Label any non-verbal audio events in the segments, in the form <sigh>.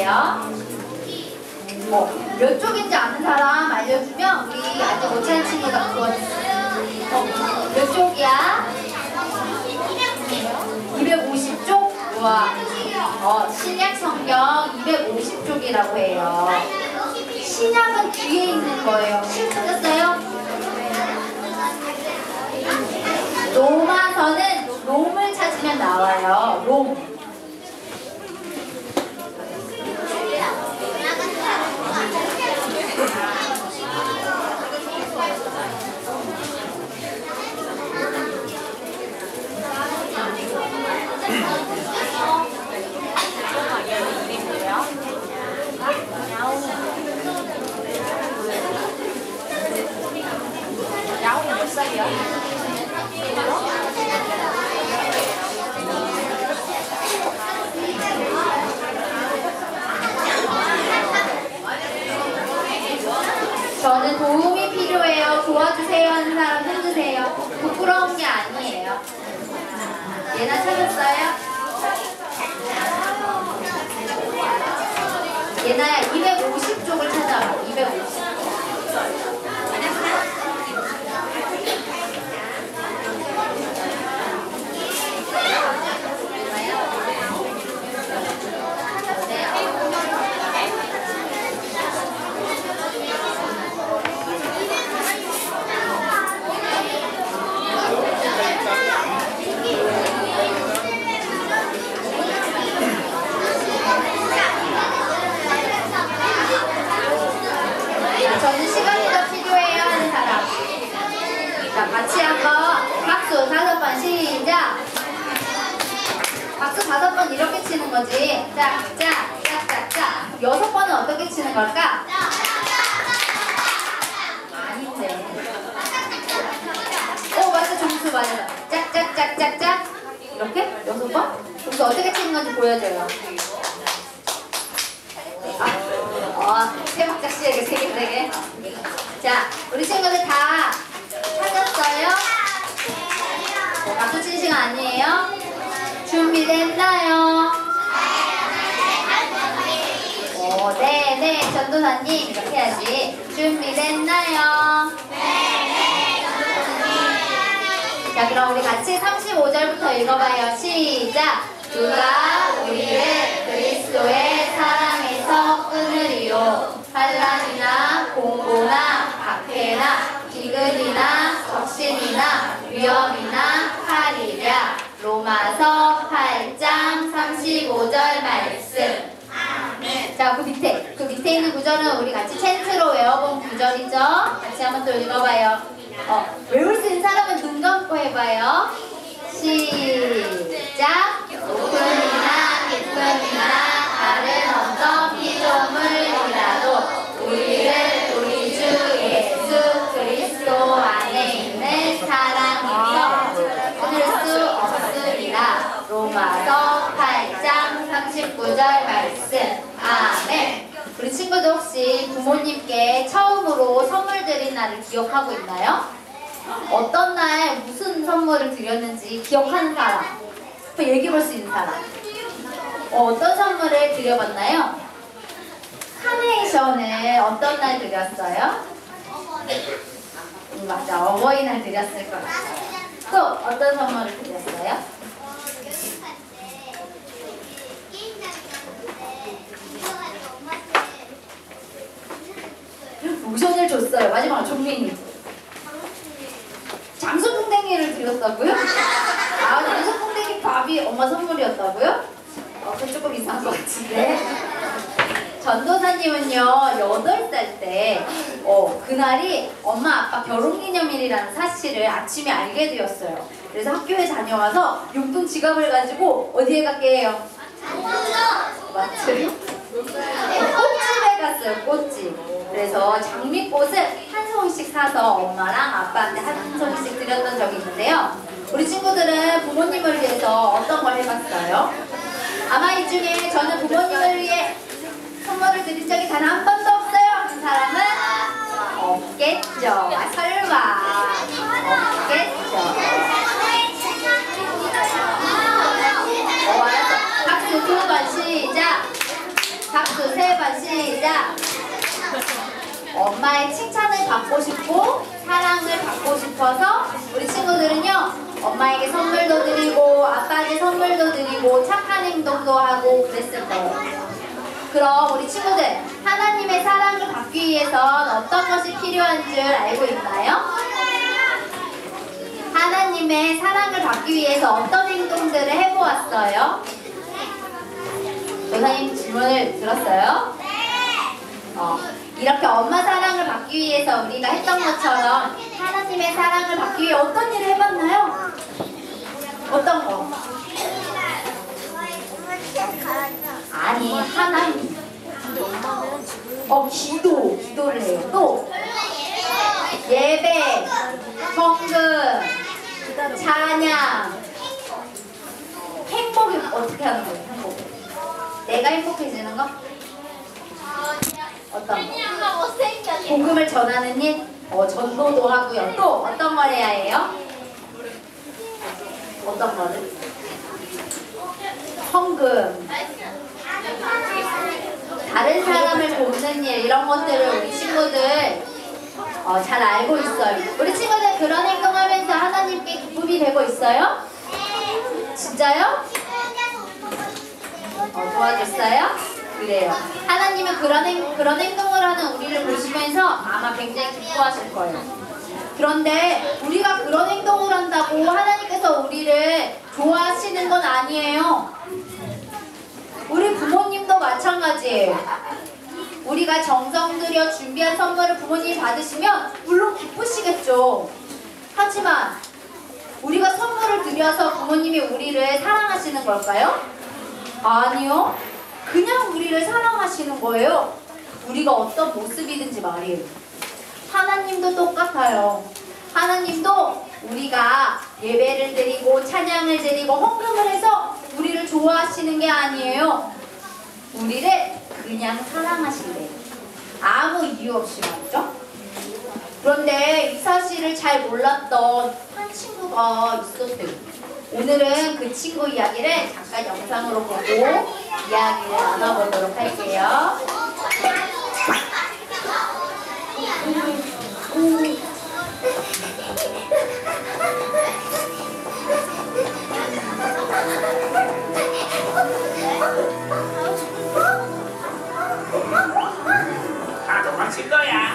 볼게요. 어, 몇 쪽인지 아는 사람 알려주면 우리 아직 못 찾은 친구가 구워주세요. 어, 몇 쪽이야? 250쪽? 우와. 어, 신약 성경 250쪽이라고 해요. 신약은 뒤에 있는 거예요. 실 찾았어요? 로마서는 롬을 찾으면 나와요. 롬. 야옹이 몇 살이야? 저는 필요해요. 도와주세요 하는 사람 흔드세요. 부끄러운 게 아니에요. 얘나 찾았어요? 얘나야 250쪽을 찾아봐. 250. 저는 시간이 더 필요해요 하는 사람. 자, 같이 한번 박수 다섯 번 시작. 박수 다섯 번 이렇게 치는 거지. 짝, 짝, 짝, 짝, 짝. 여섯 번은 어떻게 치는 걸까? 아닌데. 오, 맞아. 점수 맞아. 짝, 짝, 짝, 짝, 짝. 이렇게? 여섯 번? 점수 어떻게 치는 건지 보여줘요. 어, 세 박자 씩에게 세 개, 세 개. 자, 우리 친구들 다 어, 박수 친 시간 아니에요? 준비됐나요? 오, 네, 네, 전도사님. 이렇게 해야지. 준비됐나요? 자, 그럼 우리 같이 35절부터 읽어봐요. 시작! 누가 우리를 그리스도의 사랑에서 끊으리요. 환란이나 공고나 박해나 기근이나 적신이나 위험이나 칼이랴. 로마서 8장 35절 말씀. 자, 그 밑에, 그 밑에 있는 구절은 우리 같이 텐트로 외워본 구절이죠? 같이 한번 또 읽어봐요. 어, 외울 수 있는 사람은 눈 감고 해봐요. 시작. 부모님께 처음으로 선물 드린 날을 기억하고 있나요? 어떤 날 무슨 선물을 드렸는지 기억하는 사람. 또 얘기해 볼 수 있는 사람. 어, 떤 선물을 드려봤나요? 카네이션을 어떤 날 드렸어요? 음, 맞아. 어버이날 드렸을 거예요. 또 어떤 선물을 드렸어요? 로션을 줬어요. 마지막으로 종민이. 장수풍뎅이를 드렸다고요? 아, 장수풍뎅이 밥이 엄마 선물이었다고요? 어, 그 조금 이상한 것 같은데. 전도사님은요, 8살 때, 어, 그날이 엄마 아빠 결혼기념일이라는 사실을 아침에 알게 되었어요. 그래서 학교에 다녀와서 용돈 지갑을 가지고 어디에 갔게 해요? 마트? 꽃집에 갔어요, 꽃집. 그래서 장미꽃을 한 송이씩 사서 엄마랑 아빠한테 한 송이씩 드렸던 적이 있는데요. 우리 친구들은 부모님을 위해서 어떤 걸 해봤어요? 아마 이 중에 저는 부모님을 위해 선물을 드린 적이 단 한 번도 없어요 하는 사람은 없겠죠. 아, 설마. 없겠죠. 어, 알았어. 박수 두번 시작. 박수 시작. 엄마의 칭찬을 받고 싶고 사랑을 받고 싶어서 우리 친구들은요 엄마에게 선물도 드리고 아빠에게 선물도 드리고 착한 행동도 하고 그랬을 거예요. 그럼 우리 친구들 하나님의 사랑을 받기 위해선 어떤 것이 필요한 줄 알고 있나요? 하나님의 사랑을 받기 위해서 어떤 행동들을 해보았어요? 조사님 질문을 들었어요? 어, 이렇게 엄마 사랑을 받기 위해서 우리가 했던 것처럼 하나님의 사랑을 받기 위해 어떤 일을 해봤나요? 어떤 거? 아니 하나님 어 기도 기도를 해요 또 예배 성금 찬양 행복이 어떻게 하는 거예요 내가 행복해지는 거? 어떤 거? 복음을 전하는 일? 어, 전도도 하고요. 또 어떤 걸 해야 해요? 어떤 거를 성금. 다른 사람을 돕는 일 이런 것들을 우리 친구들 어, 잘 알고 있어요. 우리 친구들 그런 행동하면서 하나님께 기쁨이 되고 있어요? 진짜요? 어, 도와줬어요? 그래요. 하나님은 그런, 행, 그런 행동을 하는 우리를 보시면서 아마 굉장히 기뻐하실 거예요. 그런데 우리가 그런 행동을 한다고 하나님께서 우리를 좋아하시는 건 아니에요. 우리 부모님도 마찬가지예요. 우리가 정성 들여 준비한 선물을 부모님이 받으시면 물론 기쁘시겠죠. 하지만 우리가 선물을 드려서 부모님이 우리를 사랑하시는 걸까요? 아니요. 그냥 우리를 사랑하시는 거예요. 우리가 어떤 모습이든지 말이에요. 하나님도 똑같아요. 하나님도 우리가 예배를 드리고 찬양을 드리고 헌금을 해서 우리를 좋아하시는 게 아니에요. 우리를 그냥 사랑하신대요. 아무 이유 없이 말이죠. 그런데 이 사실을 잘 몰랐던 한 친구가 있었대요. 오늘은 그 친구 이야기를 잠깐 영상으로 보고 이야기를 나눠보도록 할게요. 다 도망칠 거야.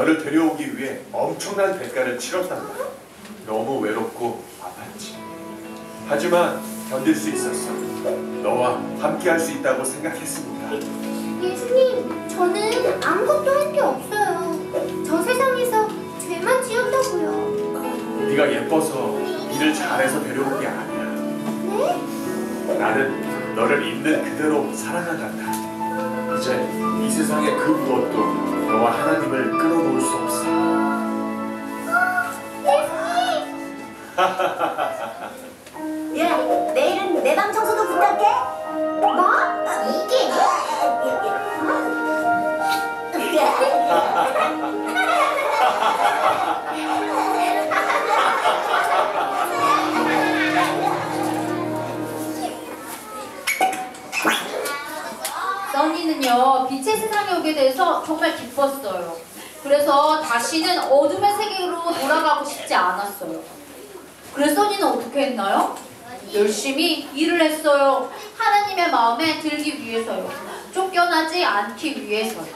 너를 데려오기 위해 엄청난 대가를 치렀단다. 너무 외롭고 아팠지. 하지만 견딜 수 있었어. 너와 함께 할 수 있다고 생각했으니까. 예수님, 저는 아무것도 할 게 없어요. 저 세상에서 죄만 지었다고요. 네가 예뻐서 일을 잘해서 데려온 게 아니야. 네? 나는 너를 있는 그대로 사랑한단다. 이제 이 세상의 그 무엇도 너와 하나님을 끊어놓을 수 없어. <laughs> 오게 돼서 정말 기뻤어요. 그래서 다시는 어둠의 세계로 돌아가고 싶지 않았어요. 그래서 써니는 어떻게 했나요? 열심히 일을 했어요. 하나님의 마음에 들기 위해서요. 쫓겨나지 않기 위해서요.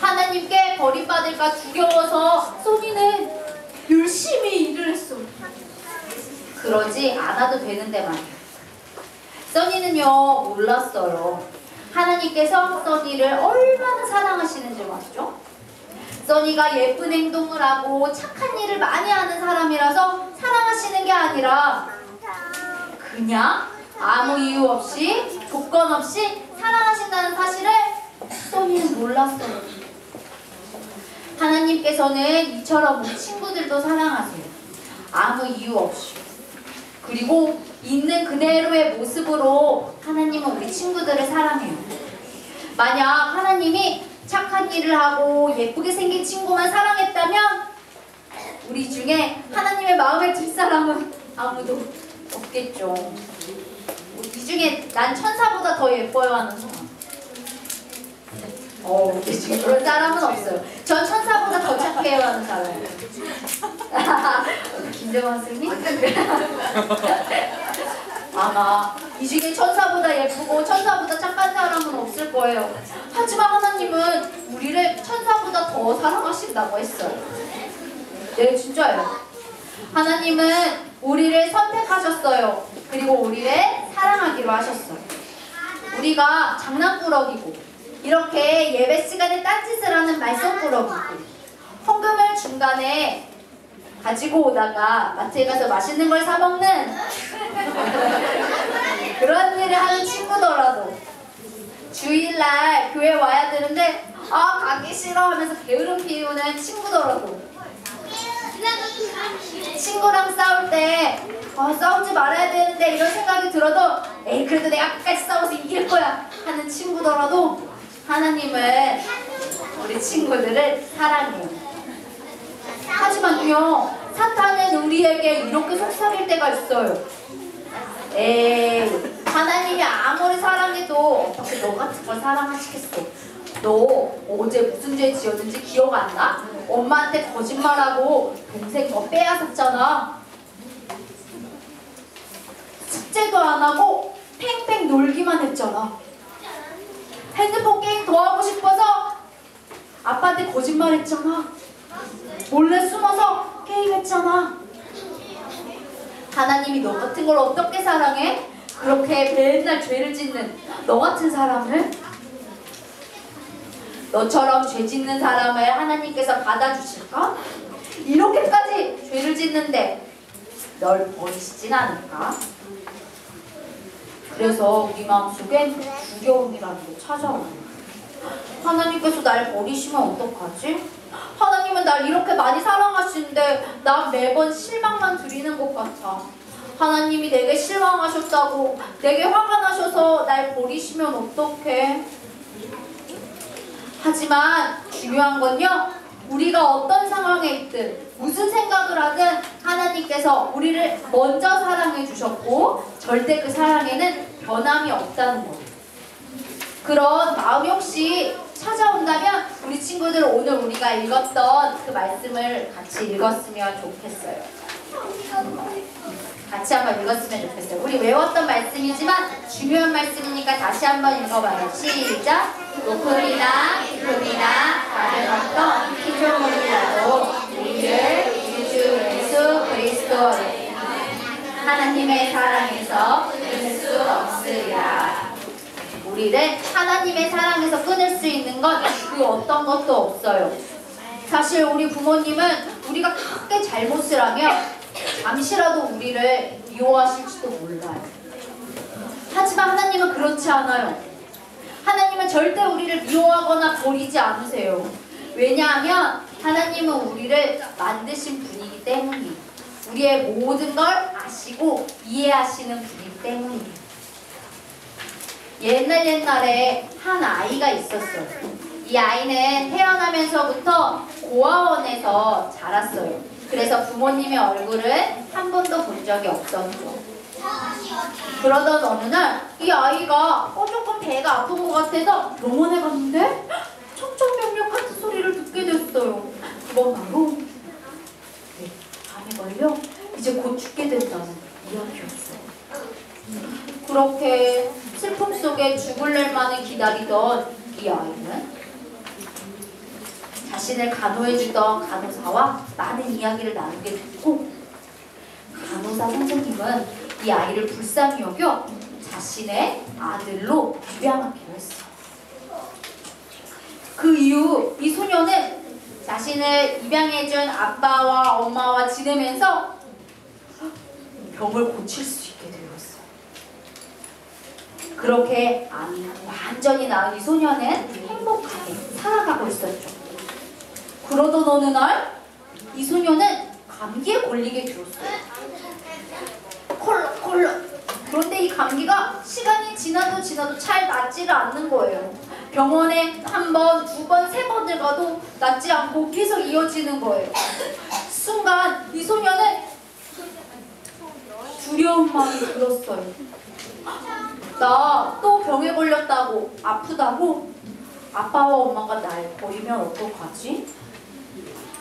하나님께 버림받을까 두려워서 써니는 열심히 일을 했어요. 그러지 않아도 되는데 말이야. 써니는요 몰랐어요. 하나님께서 써니를 얼마나 사랑하시는지 맞죠? 써니가 예쁜 행동을 하고 착한 일을 많이 하는 사람이라서 사랑하시는 게 아니라 그냥 아무 이유 없이 조건 없이 사랑하신다는 사실을 써니는 몰랐어요. 하나님께서는 이처럼 우리 친구들도 사랑하세요. 아무 이유 없이. 그리고 있는 그대로의 모습으로 하나님은 우리 친구들을 사랑해요. 만약 하나님이 착한 일을 하고 예쁘게 생긴 친구만 사랑했다면 우리 중에 하나님의 마음에 들 사람은 아무도 없겠죠. 이 중에 난 천사보다 더 예뻐요 하는. 어, 중에 그런 사람은 없어요. 전 천사보다 더 착해요 하는 사람. <laughs> 김정환 선생님? <laughs> 아마 이 중에 천사보다 예쁘고 천사보다 착한 사람은 없을 거예요. 하지만 하나님은 우리를 천사보다 더 사랑하신다고 했어요. 네, 진짜예요. 하나님은 우리를 선택하셨어요. 그리고 우리를 사랑하기로 하셨어요. 우리가 장난꾸러기고 이렇게 예배 시간에 딴짓을 하는 말썽꾸러기고 헌금을 중간에 가지고 오다가 마트에 가서 맛있는 걸 사 먹는 <laughs> 그런 일을 하는 친구더라도 주일날 교회 와야 되는데 아 가기 싫어 하면서 게으름 피우는 친구더라도 친구랑 싸울 때 아, 싸우지 말아야 되는데 이런 생각이 들어도 에이 그래도 내가 끝까지 싸워서 이길 거야 하는 친구더라도 하나님은 우리 친구들을 사랑해요. 하지만요 사탄은 우리에게 이렇게 속삭일 때가 있어요. 에이 하나님이 아무리 사랑해도 어떻게 너 같은 걸 사랑하시겠어? 너 어제 무슨 죄 지었는지 기억 안 나? 엄마한테 거짓말하고 동생 너 빼앗았잖아. 숙제도 안 하고 팽팽 놀기만 했잖아. 핸드폰 게임 더 하고 싶어서 아빠한테 거짓말했잖아. 몰래 숨어서 게임했잖아. 하나님이 너 같은 걸 어떻게 사랑해? 그렇게 맨날 죄를 짓는 너 같은 사람을? 너처럼 죄 짓는 사람을 하나님께서 받아주실까? 이렇게까지 죄를 짓는데 널 버리시진 않을까? 그래서 우리 마음속엔 두려움이라는 게 찾아와요. 하나님께서 날 버리시면 어떡하지? 하나님은 날 이렇게 많이 사랑하시는데 난 매번 실망만 드리는 것 같아. 하나님이 내게 실망하셨다고 내게 화가 나셔서 날 버리시면 어떡해? 하지만 중요한 건요. 우리가 어떤 상황에 있든 무슨 생각을 하든 하나님께서 우리를 먼저 사랑해 주셨고 절대 그 사랑에는 변함이 없다는 거. 그런 마음이 혹시 찾아온다면 우리 친구들 오늘 우리가 읽었던 그 말씀을 같이 읽었으면 좋겠어요. 같이 한번 읽었으면 좋겠어요. 우리 외웠던 말씀이지만 중요한 말씀이니까 다시 한번 읽어봐요. 시작. 높음이나 깊음이나 다른 어떤 피조물이라도 우리를 우주 예수 그리스도 하나님의 사랑에서 끊을 수 하나님의 사랑에서 끊을 수 있는 건 그 어떤 것도 없어요. 사실 우리 부모님은 우리가 크게 잘못을 하면 잠시라도 우리를 미워하실지도 몰라요. 하지만 하나님은 그렇지 않아요. 하나님은 절대 우리를 미워하거나 버리지 않으세요. 왜냐하면 하나님은 우리를 만드신 분이기 때문이에요. 우리의 모든 걸 아시고 이해하시는 분이기 때문이에요. 옛날 옛날에 한 아이가 있었어요. 이 아이는 태어나면서부터 고아원에서 자랐어요. 그래서 부모님의 얼굴을 한 번도 본 적이 없었죠. 그러던 어느 날 이 아이가 어 조금 배가 아픈 것 같아서 병원에 갔는데 청천벽력 같은 소리를 듣게 바로 네, 암에 걸려 이제 곧 죽게 된다는 이야기였어요. 그렇게 슬픔 속에 죽을 날만을 기다리던 이 아이는 자신을 간호해주던 간호사와 많은 이야기를 나누게 됐고 간호사 선생님은 이 아이를 불쌍히 여겨 자신의 아들로 입양하기로 했어요. 그 이후 이 소녀는 자신을 입양해준 아빠와 엄마와 지내면서 병을 고칠 수 있게 되었어요. 그렇게 암이 완전히 나은 이 소녀는 행복하게 살아가고 있었죠. 그러던 어느 날 이 소녀는 감기에 걸리게 되었어요. 콜록 콜록. 그런데 이 감기가 시간이 지나도 지나도 잘 낫지를 않는 거예요. 병원에 한 번, 두 번, 세 번을 가도 낫지 않고 계속 이어지는 거예요. 순간 이 소녀는 두려운 마음이 들었어요. 나 또 병에 걸렸다고 아프다고 아빠와 엄마가 날 버리면 어떡하지?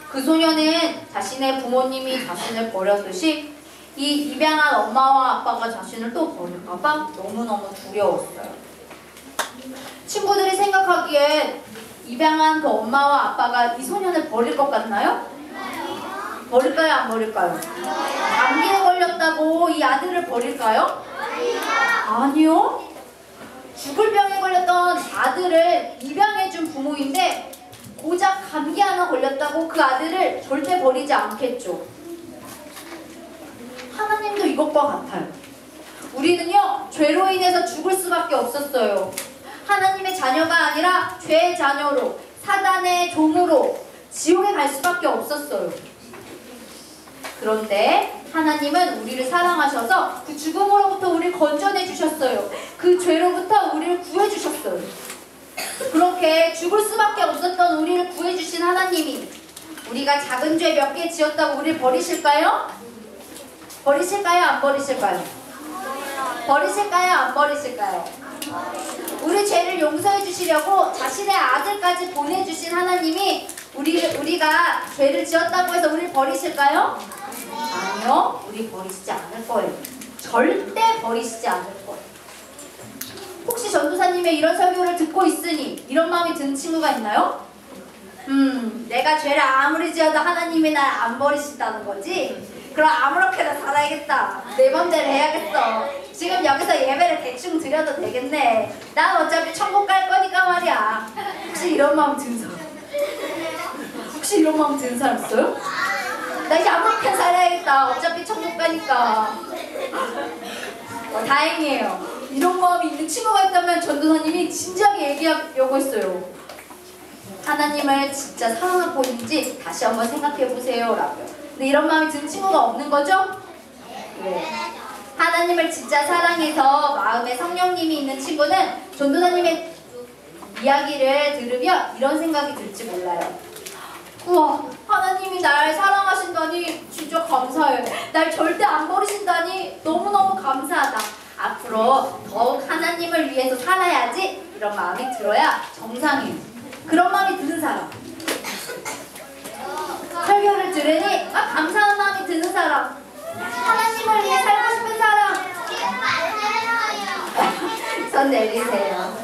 그 소녀는 자신의 부모님이 자신을 버렸듯이 이 입양한 엄마와 아빠가 자신을 또 버릴까봐 너무너무 두려웠어요. 친구들이 생각하기엔 입양한 그 엄마와 아빠가 이 소년을 버릴 것 같나요? 버릴까요? 안 버릴까요? 감기에 걸렸다고 이 아들을 버릴까요? 아니요. 죽을 병에 걸렸던 아들을 입양해준 부모인데 고작 감기 하나 걸렸다고 그 아들을 절대 버리지 않겠죠. 하나님도 이것과 같아요. 우리는요, 죄로 인해서 죽을 수밖에 없었어요. 하나님의 자녀가 아니라 죄의 자녀로, 사단의 종으로 지옥에 갈 수밖에 없었어요. 그런데 하나님은 우리를 사랑하셔서 그 죽음으로부터 우리를 건져내 주셨어요. 그 죄로부터 우리를 구해 주셨어요. 그렇게 죽을 수밖에 없었던 우리를 구해 주신 하나님이 우리가 작은 죄 몇 개 지었다고 우리를 버리실까요? 버리실까요? 안 버리실까요? 버리실까요? 안 버리실까요? 우리 죄를 용서해 주시려고 자신의 아들까지 보내주신 하나님이 우리, 우리가 죄를 지었다고 해서 우리를 버리실까요? 아니요. 우리 버리시지 않을 거예요. 절대 버리시지 않을 거예요. 혹시 전도사님의 이런 설교를 듣고 있으니 이런 마음이 드는 친구가 있나요? 음, 내가 죄를 아무리 지어도 하나님이 날 안 버리신다는 거지? 그럼 아무렇게나 살아야겠다. 내 맘대로 해야겠어. 지금 여기서 예배를 대충 드려도 되겠네. 난 어차피 천국 갈 거니까 말이야. 혹시 이런 마음 드는 사람? 혹시 이런 마음 드는 사람 있어요? 나 아무렇게나 살아야겠다. 어차피 천국 가니까. 어, 다행이에요. 이런 마음이 있는 친구가 있다면 전도사님이 진지하게 얘기하려고 했어요. 하나님을 진짜 사랑하고 있는지 다시 한번 생각해 보세요. 라고요. 근데 이런 마음이 든 친구가 없는 거죠? 네. 하나님을 진짜 사랑해서 마음에 성령님이 있는 친구는 전도사님의 이야기를 들으면 이런 생각이 들지 몰라요. 우와, 하나님이 날 사랑하신다니 진짜 감사해. 날 절대 안 버리신다니 너무너무 감사하다. 앞으로 더욱 하나님을 위해서 살아야지 이런 마음이 들어야 정상이에요. 그런 마음이 드는 사람. 설교를 들으니 아 감사한 마음이 드는 사람. 하나님을 위해 살고 싶은 사람. 손 내리세요.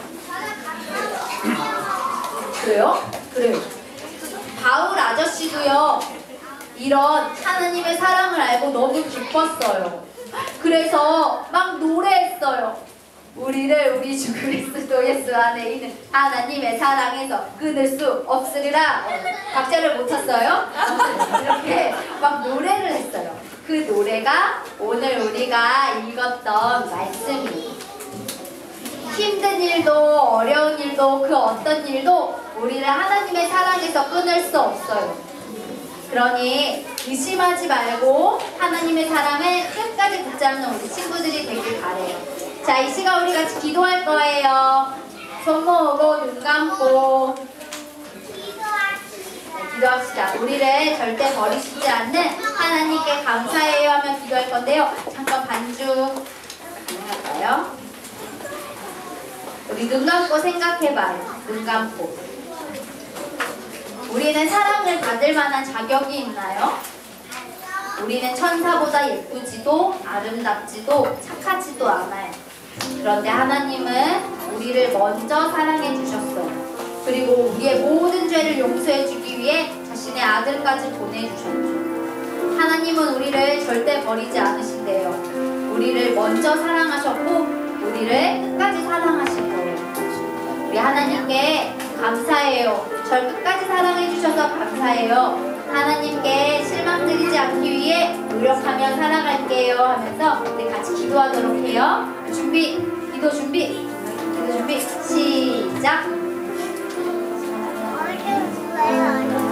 그래요? 그래요. 바울 아저씨도요. 이런 하나님의 사랑을 알고 너무 기뻤어요. 그래서 막 노래했어요. 우리를 우리 주 그리스도 예수 안에 있는 하나님의 사랑에서 끊을 수 없으리라. 박자를 못 쳤어요? 이렇게 막 노래를 했어요. 그 노래가 오늘 우리가 읽었던 말씀이에요. 힘든 일도 어려운 일도 그 어떤 일도 우리를 하나님의 사랑에서 끊을 수 없어요. 그러니 의심하지 말고 하나님의 사랑을 끝까지 붙잡는 우리 친구들이 되길 바래요. 자, 이 시간 우리 같이 기도할 거예요. 손 모으고 눈 감고 네, 기도합시다. 우리를 절대 버리시지 않는 하나님께 감사해요 하며 기도할 건데요. 잠깐 반주? 있을까요? 우리 눈 감고 생각해봐요. 눈 감고. 우리는 사랑을 받을 만한 자격이 있나요? 우리는 천사보다 예쁘지도 아름답지도 착하지도 않아요. 그런데 하나님은 우리를 먼저 사랑해 주셨어요. 그리고 우리의 모든 죄를 용서해 주기 위해 자신의 아들까지 보내주셨죠. 하나님은 우리를 절대 버리지 않으신대요. 우리를 먼저 사랑하셨고 우리를 끝까지 사랑하실 거예요. 우리 하나님께 감사해요. 절 끝까지 사랑해 주셔서 감사해요. 하나님께 실망드리지 않기 위해 노력하며 살아갈게요 하면서 우리 같이 기도하도록 해요. 준비, 기도 준비, 기도 준비, 시작. play on.